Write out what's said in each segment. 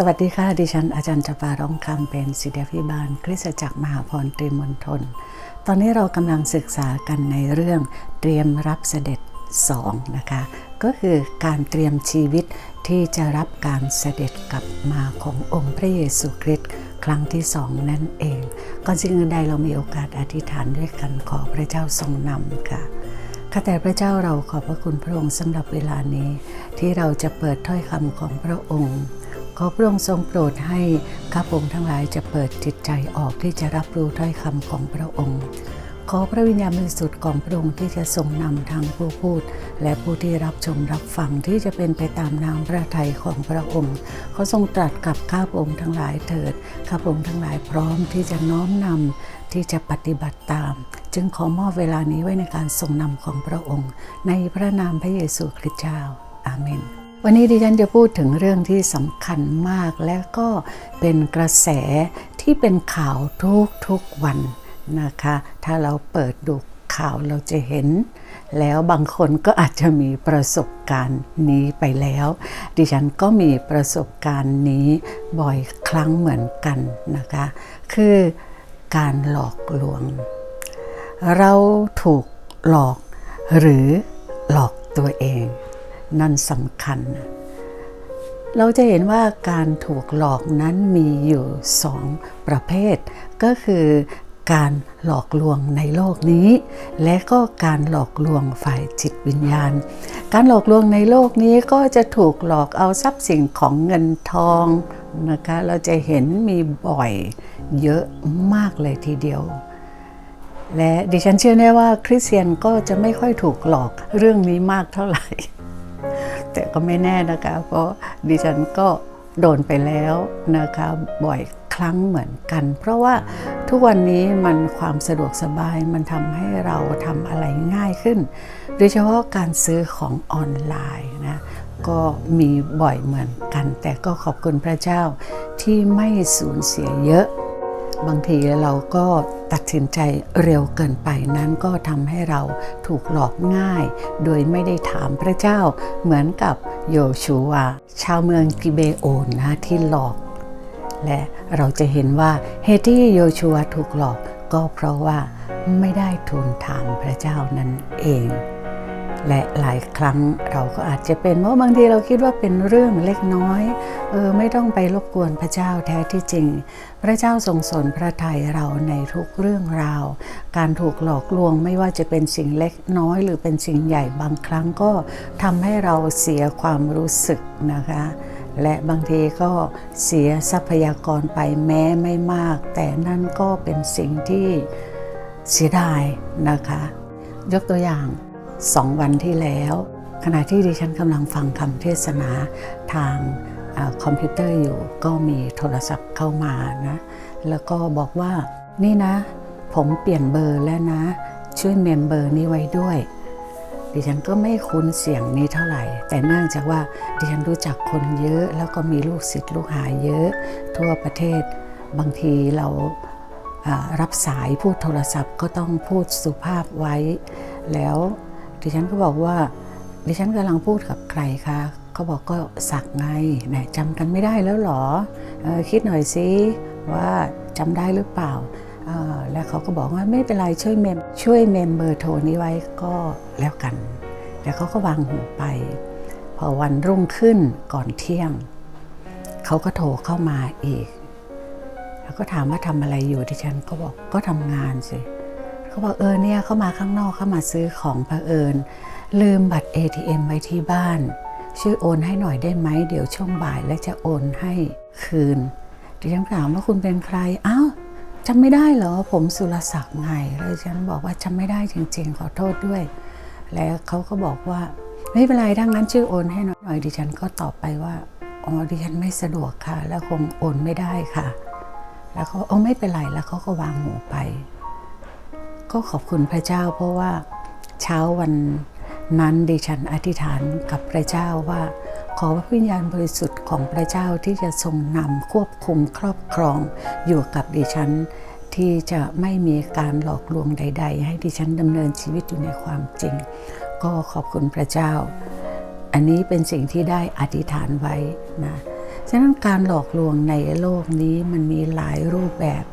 สวัสดีค่ะ ดิฉันอาจารย์จปาร้องคำเป็นศิษยาพิบาล คริสตจักรมหาพรตรีมณฑลตอนนี้เรากำลังศึกษากันในเรื่องเตรียมรับเสด็จ2นะคะ ก็คือการเตรียมชีวิตที่จะรับการเสด็จกลับมาขององค์พระเยซูคริสต์ครั้งที่สองนั่นเอง ก่อนสิ่งอื่นใดเรามีโอกาสอธิษฐานด้วยกันขอพระเจ้าทรงนำค่ะข้าแต่พระเจ้าเราขอบพระคุณพระองค์สำหรับเวลานี้ ที่เราจะเปิดถ้อยคำของพระองค์ ขอพระองค์ทรงโปรดให้ข้าพงทั้งหลายจะเปิดจิตใจออกที่จะรับรู้ถ้อยคำของพระองค์ ขอพระวิญญาณบริสุทธิ์ของพระองค์ที่จะทรงนำทางผู้พูด และผู้ที่รับชมรับฟังที่จะเป็นไปตามน้ำพระทัยของพระองค์ขาทรงตรัสกับข้าพงทั้งหลายเถิด ข้าพงทั้งหลายพร้อมที่จะน้อมนำที่จะปฏิบัติตาม จึงขอมอบเวลานี้ไว้ในการทรงนำของพระองค์ ในพระนามพระเยซูคริสต์เจ้า อาเมน วันนี้ดิฉันจะพูดถึงเรื่องที่สำคัญมากและก็เป็นกระแสที่เป็นข่าวทุกทุกวันนะคะ ถ้าเราเปิดดูข่าวเราจะเห็น แล้วบางคนก็อาจจะมีประสบการณ์นี้ไปแล้ว ดิฉันก็มีประสบการณ์นี้บ่อยครั้งเหมือนกันนะคะ คือการหลอกลวง เราถูกหลอกหรือหลอกตัวเอง นั่นสำคัญ เราจะเห็นว่าการถูกหลอกนั้นมีอยู่สองประเภท ก็คือการหลอกลวงในโลกนี้ และก็การหลอกลวงฝ่ายจิตวิญญาณ การหลอกลวงในโลกนี้ก็จะถูกหลอกเอาทรัพย์สินของเงินทองนะคะ เราจะเห็นมีบ่อยเยอะมากเลยทีเดียว และดิฉันเชื่อแน่ว่าคริสเตียนก็จะไม่ค่อยถูกหลอกเรื่องนี้มากเท่าไหร่ แต่ก็ไม่แน่นะคะ เพราะดิฉันก็โดนไปแล้วนะคะ บ่อยครั้งเหมือนกัน เพราะว่าทุกวันนี้มันความสะดวกสบายมันทำให้เราทำอะไรง่ายขึ้น โดยเฉพาะการซื้อของออนไลน์นะก็มีบ่อยเหมือนกัน แต่ก็ขอบคุณพระเจ้าที่ไม่สูญเสียเยอะ บางทีเราก็ตัดสินใจเร็วเกินไปนั้นก็ทำให้เราถูกหลอกง่าย โดยไม่ได้ถามพระเจ้าเหมือนกับโยชูวาชาวเมืองกิเบโอนนะที่หลอก และเราจะเห็นว่าเหตุที่โยชูวาถูกหลอกก็เพราะว่าไม่ได้ทูลถามพระเจ้านั่นเอง และหลายครั้งเราก็อาจจะเป็นเพราะบางทีเราคิดว่าเป็นเรื่องเล็กน้อยเออไม่ต้องไปรบกวนพระเจ้าแท้ที่จริง พระเจ้าทรงสนพระทัยเราในทุกเรื่องราว การถูกหลอกลวงไม่ว่าจะเป็นสิ่งเล็กน้อย หรือเป็นสิ่งใหญ่บางครั้งก็ทำให้เราเสียความรู้สึกนะคะและบางทีก็เสียทรัพยากรไปแม้ไม่มาก แต่นั่นก็เป็นสิ่งที่เสียดายนะคะ ยกตัวอย่าง สองวันที่แล้ว ขณะที่ดิฉันกำลังฟังคำเทศนาทางอคอมพิวเตอร์อยู่ก็มีโทรศัพท์เข้ามานะ แล้วก็บอกว่านี่นะ ผมเปลี่ยนเบอร์แล้วนะ ช่วยเมมเบอร์นี้ไว้ด้วย ดิฉันก็ไม่คุ้นเสียงนี้เท่าไหร่ แต่เนื่องจากว่าดิฉันรู้จักคนเยอะ แล้วก็มีลูกศิษย์ลูกหาเยอะ ทั่วประเทศบางทีเรารับสายพูดโทรศัพท์ก็ต้องพูดสุภาพไว้แล้ว ดิฉันก็บอกว่า ดิฉันกำลังพูดกับใครคะเขาบอกก็สักไงแหมจำกันไม่ได้แล้วหรอออคิดหน่อยสิว่าจำได้หรือเปล่าแล้วเขาก็บอกว่าไม่เป็นไรช่วยเมมช่วยเมมเบอร์โทรนี้ไว้ก็แล้วกัน แล้วเขาก็วางหูไป พอวันรุ่งขึ้นก่อนเที่ยง เขาก็โทรเข้ามาอีก แล้วก็ถามว่าทำอะไรอยู่ดิฉันก็บอกก็ทำงานสิเเขาบอกเออเนี่ยเขามาข้างนอกเขามาซื้อของเผอิญ ลืมบัตร ATM ไว้ที่บ้าน ช่วยโอนให้หน่อยได้ไหมเดี๋ยวช่วงบ่ายแล้วจะโอนให้คืนดิฉันถามว่าคุณเป็นใครอ้าวจำไม่ได้เหรอผมสุรศักดิ์ไงแล้วดิฉันบอกว่าจำไม่ได้จริง ๆ ขอโทษด้วย แล้วเขาก็บอกว่าไม่เป็นไรถ้างั้นช่วยโอนให้หน่อยดิฉันก็ตอบไปว่าอ๋อดิฉันไม่สะดวกค่ะ แล้วคงโอนไม่ได้ค่ะ แล้วเขาเอาไม่เป็นไรแล้วเขาก็วางหูไป ก็ขอบคุณพระเจ้าเพราะว่าเช้าวันนั้นดิฉันอธิษฐานกับพระเจ้าว่า ขอพระวิญญาณบริสุทธิ์ของพระเจ้าที่จะทรงนำควบคุมครอบครองอยู่กับดิฉันที่จะไม่มีการหลอกลวงใด ๆ ให้ดิฉันดำเนินชีวิตอยู่ในความจริง ก็ขอบคุณพระเจ้า อันนี้เป็นสิ่งที่ได้อธิษฐานไว้นะฉะนั้นการหลอกลวงในโลกนี้มันมีหลายรูปแบบ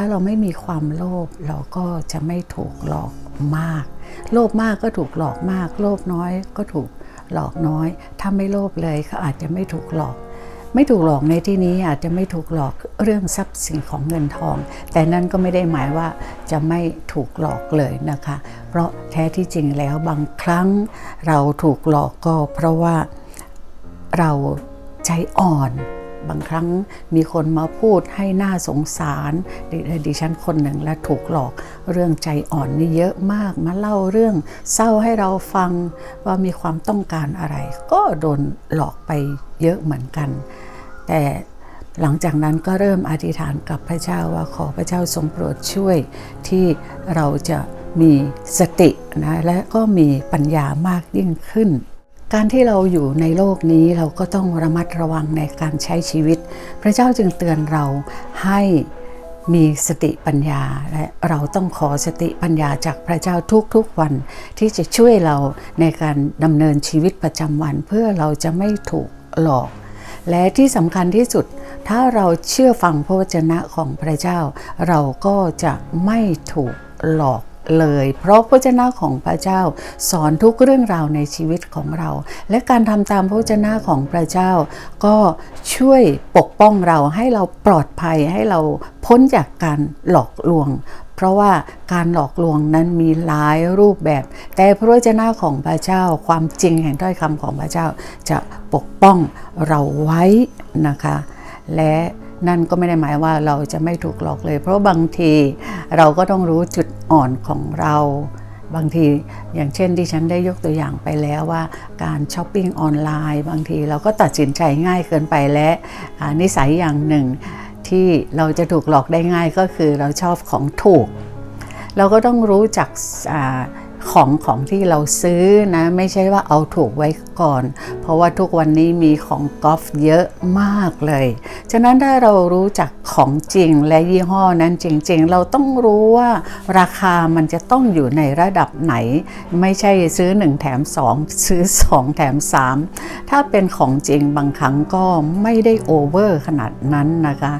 ถ้าเราไม่มีความโลภเราก็จะไม่ถูกหลอกมาก โลภมากก็ถูกหลอกมาก โลภน้อยก็ถูกหลอกน้อย ถ้าไม่โลภเลยก็อาจจะไม่ถูกหลอก ไม่ถูกหลอกในที่นี้อาจจะไม่ถูกหลอกเรื่องทรัพย์สินของเงินทอง แต่นั่นก็ไม่ได้หมายว่าจะไม่ถูกหลอกเลยนะคะ เพราะแท้ที่จริงแล้วบางครั้งเราถูกหลอกก็เพราะว่าเราใจอ่อน บางครั้งมีคนมาพูดให้หน่าสงสารดดิฉันคนหนึ่งและถูกหลอกเรื่องใจอ่อนนี่เยอะมากมาเล่าเรื่องเศร้าให้เราฟังว่ามีความต้องการอะไร ก็โดนหลอกไปเยอะเหมือนกัน แต่หลังจากนั้นก็เริ่มอธิษฐานกับพระเจ้าว่าขอพระเจ้าทรงโปรดช่วยที่เราจะมีสตินะและก็มีปัญญามากยิ่งขึ้น การที่เราอยู่ในโลกนี้เราก็ต้องระมัดระวังในการใช้ชีวิต พระเจ้าจึงเตือนเราให้มีสติปัญญาและเราต้องขอสติปัญญาจากพระเจ้าทุกๆวัน ที่จะช่วยเราในการดำเนินชีวิตประจำวัน เพื่อเราจะไม่ถูกหลอก และที่สำคัญที่สุด ถ้าเราเชื่อฟังพระวจนะของพระเจ้า เราก็จะไม่ถูกหลอก เลย เพราะพระวจนะของพระเจ้าสอนทุกเรื่องราวในชีวิตของเรา และการทำตามพระวจนะของพระเจ้า ก็ช่วยปกป้องเราให้เราปลอดภัยให้เราพ้นจากการหลอกลวงเพราะว่าการหลอกลวงนั้นมีหลายรูปแบบ แต่พระวจนะของพระเจ้า ความจริงแห่งถ้อยคำของพระเจ้า จะปกป้องเราไว้นะคะ และ นั่นก็ไม่ได้หมายว่าเราจะไม่ถูกหลอกเลย เพราะบางทีเราก็ต้องรู้จุดอ่อนของเราบางทีอย่างเช่นที่ฉันได้ยกตัวอย่างไปแล้วว่า การช้อปปิ้งออนไลน์ บางทีเราก็ตัดสินใจง่ายเกินไปและอ่านิสัยอย่างหนึ่ง ที่เราจะถูกหลอกได้ง่ายก็คือเราชอบของถูก เราก็ต้องรู้จักอ ของของที่เราซื้อนะ ไม่ใช่ว่าเอาถูกไว้ก่อน เพราะว่าทุกวันนี้มีของกอล์ฟเยอะมากเลย ฉะนั้นถ้าเรารู้จักของจริงและยี่ห้อนั้นจริง ๆ เราต้องรู้ว่าราคามันจะต้องอยู่ในระดับไหน ไม่ใช่ซื้อ 1 แถม 2 ซื้อ 2 แถม 3 ถ้าเป็นของจริงบางครั้งก็ไม่ได้โอเวอร์ขนาดนั้นนะคะ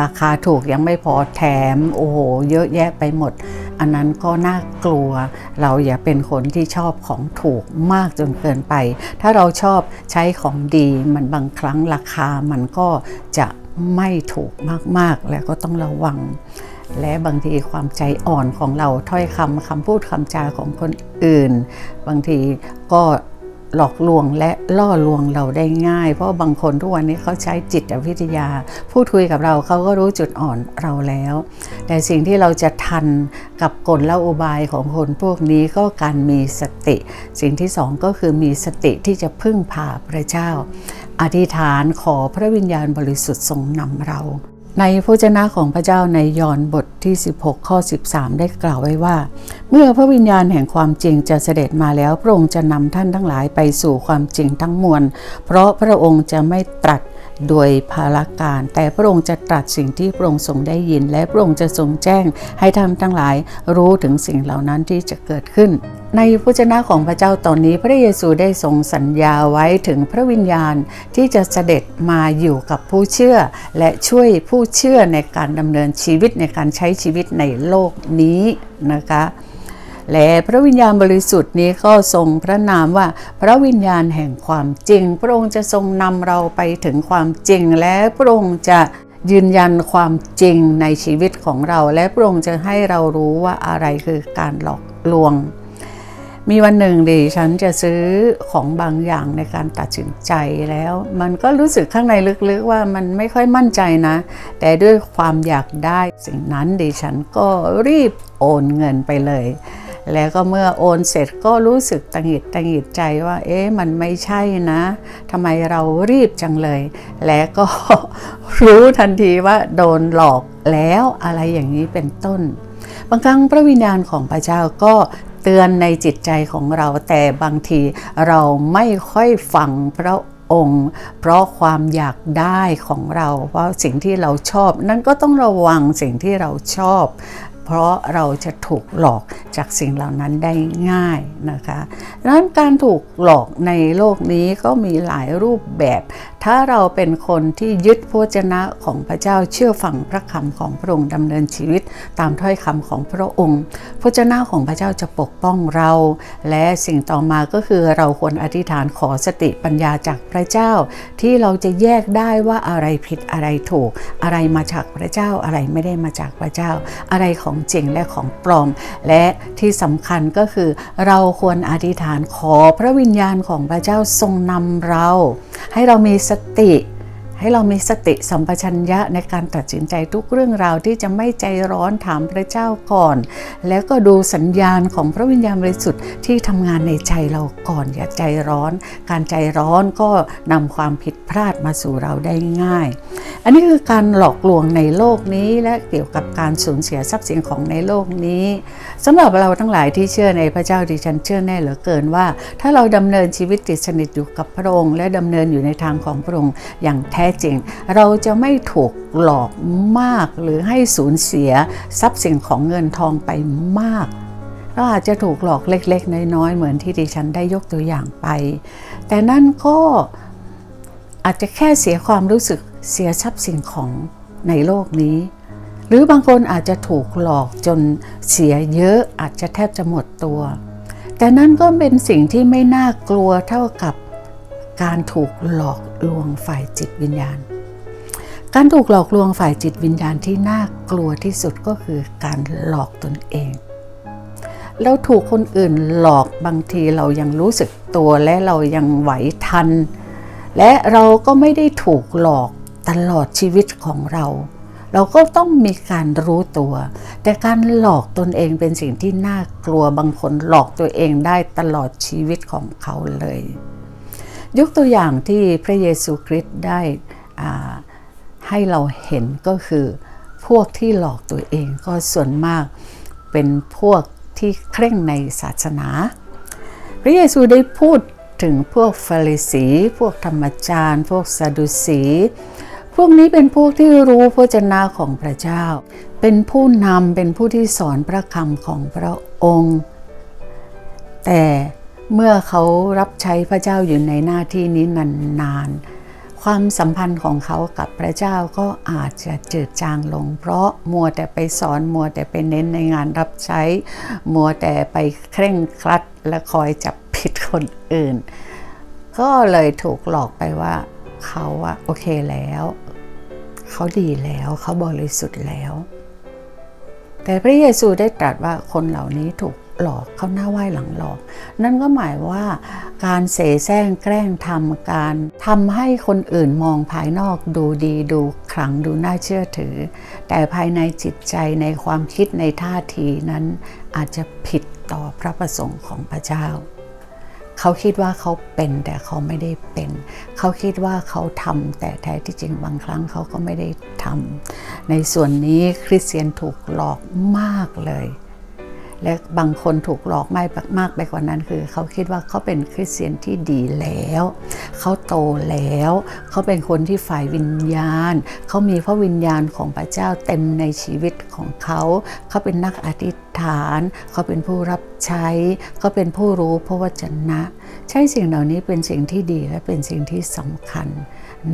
ราคาถูกยังไม่พอแถมโอ้โหเยอะแยะไปหมด อันนั้นก็น่ากลัว เราอย่าเป็นคนที่ชอบของถูกมากจนเกินไป ถ้าเราชอบใช้ของดีมันบางครั้งราคามันก็จะไม่ถูกมากๆ และก็ต้องระวัง และบางทีความใจอ่อนของเราถ้อยคำคำพูดคำจาของคนอื่น บางทีก็ หลอกลวงและล่อลวงเราได้ง่าย เพราะบางคนทุกวันนี้เขาใช้จิตวิทยา พูดคุยกับเราเขาก็รู้จุดอ่อนเราแล้ว แต่สิ่งที่เราจะทันกับกลและอุบายของคนพวกนี้ก็การมีสติ สิ่งที่สองก็คือมีสติที่จะพึ่งพาพระเจ้า อธิษฐานขอพระวิญญาณบริสุทธิ์ทรงนำเรา ในพระเจนะของพระเจ้าในยอห์นบทที่ 16 ข้อ 13 ได้กล่าวไว้ว่า เมื่อพระวิญญาณแห่งความจริงจะเสด็จมาแล้ว พระองค์จะนำท่านทั้งหลายไปสู่ความจริงทั้งมวล เพราะพระองค์จะไม่ตรัส โดยภาลการ แต่พระองค์จะตรัสสิ่งที่พระองค์ทรงได้ยิน และพระองค์จะทรงแจ้งให้ท่านทั้งหลายรู้ถึงสิ่งเหล่านั้นที่จะเกิดขึ้น ในพระเจนะของพระเจ้าตอนนี้พระเยซูได้ทรงสัญญาไว้ถึงพระวิญญาณที่จะเสด็จมาอยู่กับผู้เชื่อ และช่วยผู้เชื่อในการดำเนินชีวิตในการใช้ชีวิตในโลกนี้นะคะ และพระวิญญาณบริสุทธิ์นี้ก็ทรงพระนามว่า พระวิญญาณแห่งความจริง พระองค์จะทรงนำเราไปถึงความจริง และพระองค์จะยืนยันความจริงในชีวิตของเรา และพระองค์จะให้เรารู้ว่าอะไรคือการหลอกลวง มีวันหนึ่งดิฉันจะซื้อของบางอย่างในการตัดสินใจแล้ว มันก็รู้สึกข้างในลึกๆว่ามันไม่ค่อยมั่นใจนะ แต่ด้วยความอยากได้สิ่งนั้นดิฉันก็รีบโอนเงินไปเลย แล้วก็เมื่อโอนเสร็จก็รู้สึกตังหิดตังหิดใจว่า เอ๊ะมันไม่ใช่นะทำไมเรารีบจังเลย และก็รู้ทันทีว่าโดนหลอกแล้วอะไรอย่างนี้เป็นต้น บางครั้งพระวิญญาณของพระเจ้าก็เตือนในจิตใจของเราแต่บางทีเราไม่ค่อยฟังพระองค์ เพราะความอยากได้ของเรา เพราะสิ่งที่เราชอบ นั่นก็ต้องระวังสิ่งที่เราชอบ เพราะเราจะถูกหลอกจากสิ่งเหล่านั้นได้ง่ายนะคะดังนั้นการถูกหลอกในโลกนี้ก็มีหลายรูปแบบ ถ้าเราเป็นคนที่ยึดพระวจนะของพระเจ้าเชื่อฟังพระคำของพระองค์ดำเนินชีวิตตามถ้อยคำของพระองค์พระวจนะของพระเจ้าจะปกป้องเรา และสิ่งต่อมาก็คือเราควรอธิษฐานขอสติปัญญาจากพระเจ้า ที่เราจะแยกได้ว่าอะไรผิดอะไรถูก อะไรมาจากพระเจ้าอะไรไม่ได้มาจากพระเจ้า อะไรของของจริงและของปลอม และที่สำคัญก็คือ เราควรอธิษฐานขอพระวิญญาณของพระเจ้าทรงนำเรา ให้เรามีสติ ให้เรามีสติสัมปชัญญะในการตัดสินใจทุกเรื่องราวที่จะไม่ใจร้อนถามพระเจ้าก่อน แล้วก็ดูสัญญาณของพระวิญญาณบริสุทธิ์ที่ทำงานในใจเราก่อน อย่าใจร้อน การใจร้อนก็นำความผิดพลาดมาสู่เราได้ง่าย อันนี้คือการหลอกลวงในโลกนี้และเกี่ยวกับการสูญเสียทรัพย์สินของในโลกนี้สำหรับเราทั้งหลายที่เชื่อในพระเจ้าดิฉันเชื่อแน่เหลือเกินว่า ถ้าเราดำเนินชีวิตติดสนิทอยู่กับพระองค์และดำเนินอยู่ในทางของพระองค์อย่างแท้จริง เราจะไม่ถูกหลอกมากหรือให้สูญเสียทรัพย์สินของเงินทองไปมากเราอาจจะถูกหลอกเล็ก ๆ น้อย ๆ เหมือนที่ดิฉันได้ยกตัวอย่างไป แต่นั่นก็อาจจะแค่เสียความรู้สึกเสียทรัพย์สินของในโลกนี้ หรือบางคนอาจจะถูกหลอกจนเสียเยอะอาจจะแทบจะหมดตัว แต่นั่นก็เป็นสิ่งที่ไม่น่ากลัวเท่ากับการถูกหลอก ลวงฝ่ายจิตวิญญาณ การถูกหลอกลวงฝ่ายจิตวิญญาณที่น่ากลัวที่สุดก็คือการหลอกตนเอง เราถูกคนอื่นหลอกบางทีเรายังรู้สึกตัวและเรายังไหวทัน และเราก็ไม่ได้ถูกหลอกตลอดชีวิตของเรา เราก็ต้องมีการรู้ตัว แต่การหลอกตนเองเป็นสิ่งที่น่ากลัวบางคนหลอกตัวเองได้ตลอดชีวิตของเขาเลย ยกตัวอย่างที่พระเยซูคริสต์ได้ให้เราเห็นก็คือ พวกที่หลอกตัวเองก็ส่วนมากเป็นพวกที่เคร่งในศาสนา พระเยซูได้พูดถึงพวกฟาริสี พวกธรรมจารย์ พวกซาดูสี พวกนี้เป็นพวกที่รู้พระเจนาของพระเจ้า เป็นผู้นำเป็นผู้ที่สอนพระคำของพระองค์ แต่ เมื่อเขารับใช้พระเจ้าอยู่ในหน้าที่นี้นานๆความสัมพันธ์ของเขากับพระเจ้าก็อาจจะจืดจางลง เพราะมัวแต่ไปสอนมัวแต่ไปเน้นในงานรับใช้ มัวแต่ไปเคร่งครัดและคอยจับผิดคนอื่น ก็เลยถูกหลอกไปว่าเขาอะโอเคแล้ว เขาดีแล้วเขาบริสุทธิ์แล้ว แต่พระเยซูได้ตรัสว่าคนเหล่านี้ถูก หลอกเขาหน้าไหว้หลังหลอก นั่นก็หมายว่าการเสแสร้งแกล้งทำการทำให้คนอื่นมองภายนอกดูดีดูขลังดูน่าเชื่อถือ แต่ภายในจิตใจในความคิดในท่าทีนั้นอาจจะผิดต่อพระประสงค์ของพระเจ้าเขาคิดว่าเขาเป็นแต่เขาไม่ได้เป็น เขาคิดว่าเขาทำแต่แท้ที่จริงบางครั้งเขาก็ไม่ได้ทำในส่วนนี้คริสเตียนถูกหลอกมากเลย และบางคนถูกหลอกไม่มากไปกว่านั้นคือ เขาคิดว่าเขาเป็นคริสเตียนที่ดีแล้ว เขาโตแล้ว เขาเป็นคนที่ฝ่ายวิญญาณ เขามีพระวิญญาณของพระเจ้าเต็มในชีวิตของเขา เขาเป็นนักอธิษฐาน เขาเป็นผู้รับใช้ เขาเป็นผู้รู้พระวจนะ ใช่สิ่งเหล่านี้เป็นสิ่งที่ดีและเป็นสิ่งที่สำคัญ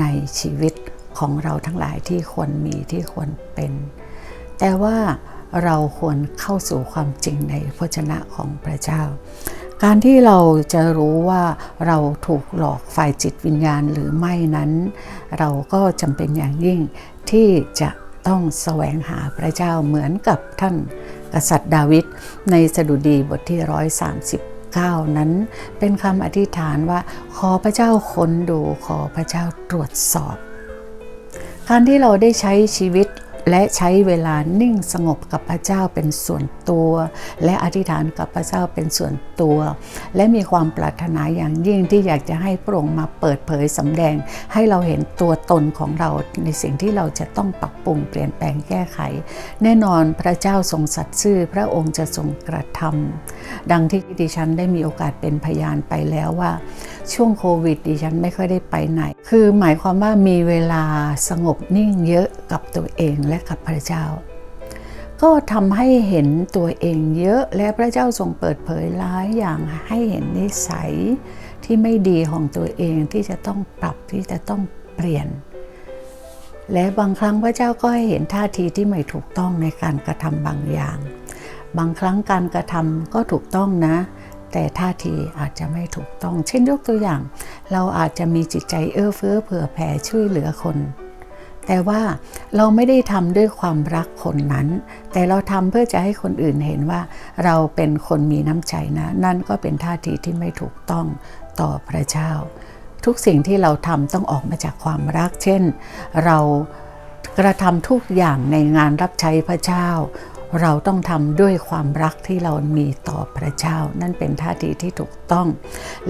ในชีวิตของเราทั้งหลายที่ควรมีที่ควรเป็น แต่ว่า เราควรเข้าสู่ความจริงในพระชนะของพระเจ้า การที่เราจะรู้ว่าเราถูกหลอกฝ่ายจิตวิญญาณหรือไม่นั้น เราก็จำเป็นอย่างยิ่งที่จะต้องแสวงหาพระเจ้าเหมือนกับท่านกษัตริย์ดาวิดในสดุดีบทที่ 139 นั้น เป็นคำอธิษฐานว่าขอพระเจ้าค้นดูขอพระเจ้าตรวจสอบ การที่เราได้ใช้ชีวิต และใช้เวลานิ่งสงบกับพระเจ้าเป็นส่วนตัว และอธิษฐานกับพระเจ้าเป็นส่วนตัว และมีความปรารถนาอย่างยิ่งที่อยากจะให้พระองค์มาเปิดเผยสำแดง ให้เราเห็นตัวตนของเราในสิ่งที่เราจะต้องปรับปรุงเปลี่ยนแปลงแก้ไข แน่นอนพระเจ้าทรงสัตย์ซื่อพระองค์จะทรงกระทำดังที่ดิฉันได้มีโอกาสเป็นพยานไปแล้วว่า ช่วงโควิดดิฉันไม่ค่อยได้ไปไหน คือหมายความว่ามีเวลาสงบนิ่งเยอะกับตัวเองและกับพระเจ้า ก็ทำให้เห็นตัวเองเยอะและพระเจ้าทรงเปิดเผยหลายอย่างให้เห็นนิสัยที่ไม่ดีของตัวเองที่จะต้องปรับที่จะต้องเปลี่ยน และบางครั้งพระเจ้าก็ให้เห็นท่าทีที่ไม่ถูกต้องในการกระทำบางอย่าง บางครั้งการกระทำก็ถูกต้องนะ แต่ท่าทีอาจจะไม่ถูกต้อง เช่นยกตัวอย่าง เราอาจจะมีจิตใจเอื้อเฟื้อเผื่อแผ่ช่วยเหลือคน แต่ว่าเราไม่ได้ทำด้วยความรักคนนั้น แต่เราทำเพื่อจะให้คนอื่นเห็นว่า เราเป็นคนมีน้ำใจนะ นั่นก็เป็นท่าทีที่ไม่ถูกต้องต่อพระเจ้า ทุกสิ่งที่เราทำต้องออกมาจากความรัก เช่น เรากระทำทุกอย่างในงานรับใช้พระเจ้า เราต้องทำด้วยความรักที่เรามีต่อพระเจ้า นั่นเป็นท่าทีที่ถูกต้อง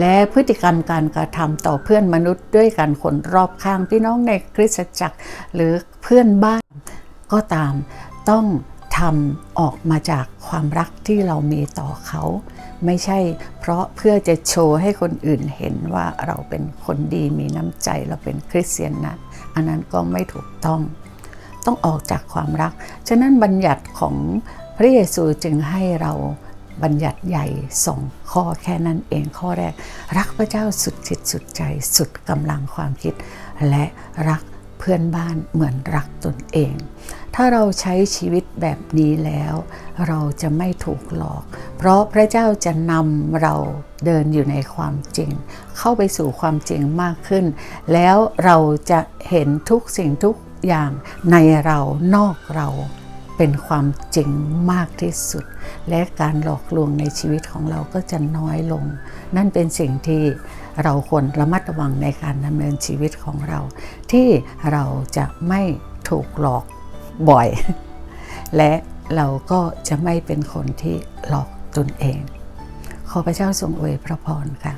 และพฤติกรรมการกระทำต่อเพื่อนมนุษย์ด้วยกันคนรอบข้างพี่น้องในคริสตจักร หรือเพื่อนบ้านก็ตามต้องทำออกมาจากความรักที่เรามีต่อเขา ไม่ใช่เพราะเพื่อจะโชว์ให้คนอื่นเห็นว่าเราเป็นคนดีมีน้ำใจเราเป็นคริสเตียนนะ อันนั้นก็ไม่ถูกต้อง ต้องออกจากความรัก ฉะนั้นบัญญัติของพระเยซูจึงให้เราบัญญัติใหญ่สองข้อแค่นั้นเองข้อแรก รักพระเจ้าสุดจิตสุดใจสุดกำลังความคิด และรักเพื่อนบ้านเหมือนรักตนเอง ถ้าเราใช้ชีวิตแบบนี้แล้ว เราจะไม่ถูกหลอก เพราะพระเจ้าจะนำเราเดินอยู่ในความจริง เข้าไปสู่ความจริงมากขึ้น แล้วเราจะเห็นทุกสิ่งทุก อย่างในเรานอกเราเป็นความจริงมากที่สุด และการหลอกลวงในชีวิตของเราก็จะน้อยลง นั่นเป็นสิ่งที่เราควรระมัดระวังในการดำเนินชีวิตของเรา ที่เราจะไม่ถูกหลอกบ่อย และเราก็จะไม่เป็นคนที่หลอกตนเอง ขอพระเจ้าทรงอวยพระพรค่ะ